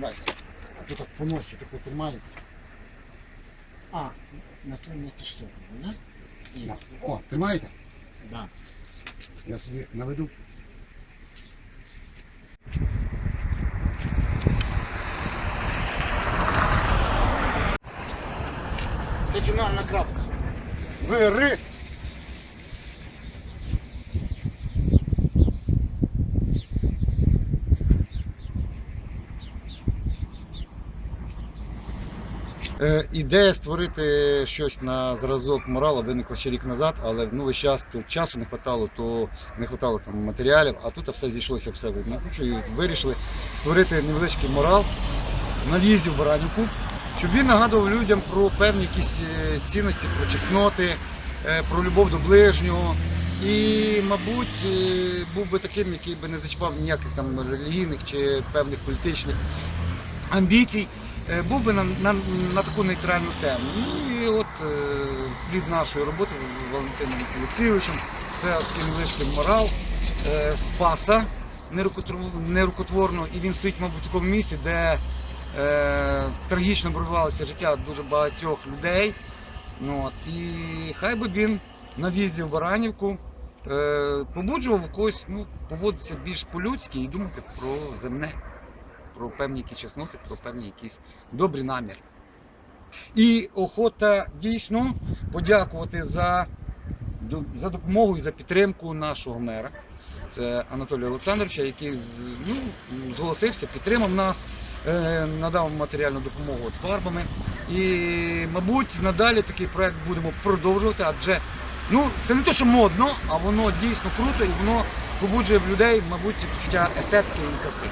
Давай. Тут так по носі таку тримаєте. А, на ту не те що, да? І, О, тримаєте? да. Я собі наведу. Це фінальна крапка. Вири. Е, Ідея створити щось на зразок морала виникла ще рік назад, але ну, весь час то часу не хватало, то не хватало там матеріалів, а тут все зійшлося все в одну кучу і вирішили створити невеличкий морал на в'їзді в Баранівку, щоб він нагадував людям про певні якісь е, цінності, про чесноти, е, про любов до ближнього. І, мабуть, е, був би таким, який би не зачіпав ніяких там релігійних чи певних політичних амбіцій, був би на, на, на таку нейтральну тему. Ну і от е, плід нашої роботи з Валентином Олексійовичем, це такий морал е, Спаса нерукотвор- нерукотворного, і він стоїть, мабуть, в такому місці, де е, трагічно обривалося життя дуже багатьох людей. Ну, от, і хай би він на в'їзді в Баранівку е, побуджував когось ну, поводитися більш по-людськи і думати про земне, про певні якісь чесноти, про певні якісь добрі наміри. І охота дійсно подякувати за, за допомогу і за підтримку нашого мера. Це Анатолія Олександровича, який ну, зголосився, підтримав нас, е, надав матеріальну допомогу фарбами. І, мабуть, надалі такий проект будемо продовжувати, адже ну, це не те, що модно, а воно дійсно круто і воно побуджує в людей, мабуть, почуття естетики і краси.